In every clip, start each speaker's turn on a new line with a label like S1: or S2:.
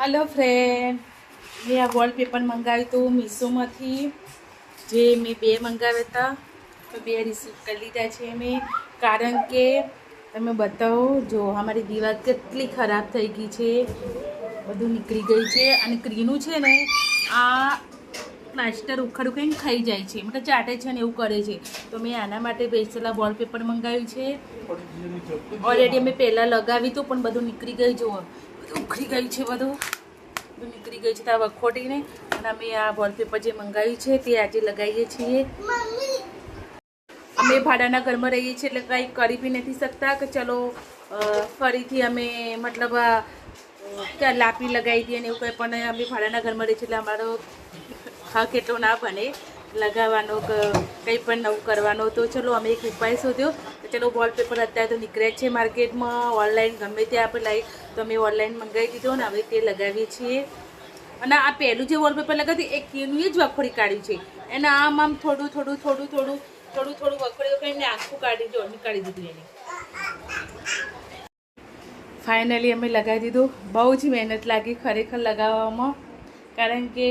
S1: Hello friend મેં આ wallpaper મંગાવ્યું હતું મીશોમાંથી. જે મેં બે મંગાવ્યા હતા, તો બે રિસીવ કરી લીધા છે મેં કારણ કે તમે બતાવો, જો અમારી દીવાલ કેટલી ખરાબ થઈ ગઈ છે. બધું નીકળી ગઈ છે અને ક્રીનું છે ને, આ પ્લાસ્ટર ઉખાડું ઉખાડીને ખાઈ જાય છે. મતલબ ચાટે છે ને એવું કરે છે. તો મેં આના માટે બેસેલા વોલપેપર મંગાવ્યું છે. ઓલરેડી અમે પહેલાં લગાવ્યું હતું, પણ બધું નીકળી ગયું, જુઓ. ઉખડી ગયું છે બધું. નીકળી ગયું છે ત્યાં વખોટીને અને અમે આ વોલપેપર જે મંગાવ્યું છે તે આજે લગાવીએ છીએ. અમે ભાડાના ઘરમાં રહીએ છીએ એટલે કંઈ કરી બી નથી શકતા કે ચલો ફરીથી અમે મતલબ ત્યાં લાપી લગાવી દઈએ ને એવું કંઈ પણ અમે ભાડાના ઘરમાં રહીએ છીએ એટલે અમારો હક એટલો ના બને. લગાવવાનો કંઈ પણ નવું કરવાનો. તો ચલો, અમે એક ઉપાય શોધ્યો. તો વોલપેપર અત્યારે તો નીકળ્યા છે માર્કેટમાં ઓનલાઈન ગમે તે આપણે લાવી તો અમે ઓનલાઈન મંગાવી દીધો ને હવે તે લગાવીએ છીએ. અને આ પહેલું જે વોલપેપર લગાવ્યું એ કેનું જ વખોડી કાઢ્યું છે. એને આમ આમ થોડું થોડું થોડું થોડું થોડું થોડું વખોડી કરીને આખું કાઢી જો, નીકાળી દીધું એને. ફાઇનલી અમે લગાવી દીધું. બહુ જ મહેનત લાગી ખરેખર લગાવવામાં. કારણ કે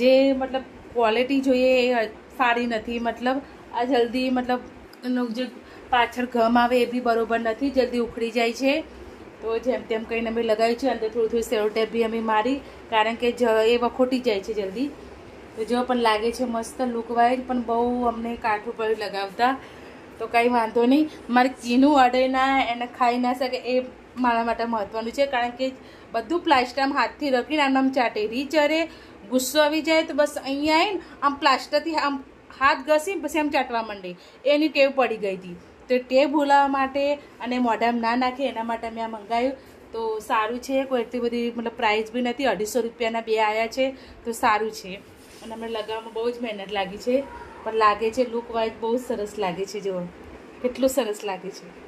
S1: જે મતલબ ક્વોલિટી જોઈએ એ સારી નથી. મતલબ આ જલ્દી મતલબ એનું જે પાછળ ઘમ આવે એ બી બરોબર નથી, જલ્દી ઉખડી જાય છે. તો જેમ તેમ કહીને અમે લગાવ્યું છે, અંદર થોડું થોડું સેરોટેપ બી અમે મારી, કારણ કે જ એ વખોટી જાય છે જલ્દી. તો જો પણ લાગે છે મસ્ત લુક પણ બહુ અમને કાઠું પડ્યું લગાવતા. તો કંઈ વાંધો નહીં. મારે ચીનું અડે ના, એને ખાઈ ના શકે એ મારા માટે મહત્ત્વનું છે, કારણ કે બધું પ્લાસ્ટર આમ હાથથી રખીને આમ ચાટે. રીચરે ગુસ્સો આવી જાય તો બસ અહીંયા આવીને આમ પ્લાસ્ટરથી આમ હાથ ઘસી પછી એમ ચાટવા માંડી. એની ટેવ પડી ગઈ હતી. તો ટેવ ભૂલાવવા માટે અને મોઢામાં ના નાખે એના માટે મેં આ મંગાવ્યું. તો સારું છે કોઈ એટલી બધી મતલબ પ્રાઇસ બી નથી, અઢીસો રૂપિયાના બે આવ્યા છે, તો સારું છે. અને અમને લગાવવામાં બહુ જ મહેનત લાગી છે. પણ લાગે છે લુક વાઇઝ બહુ સરસ લાગે છે જો કેટલું સરસ લાગે છે.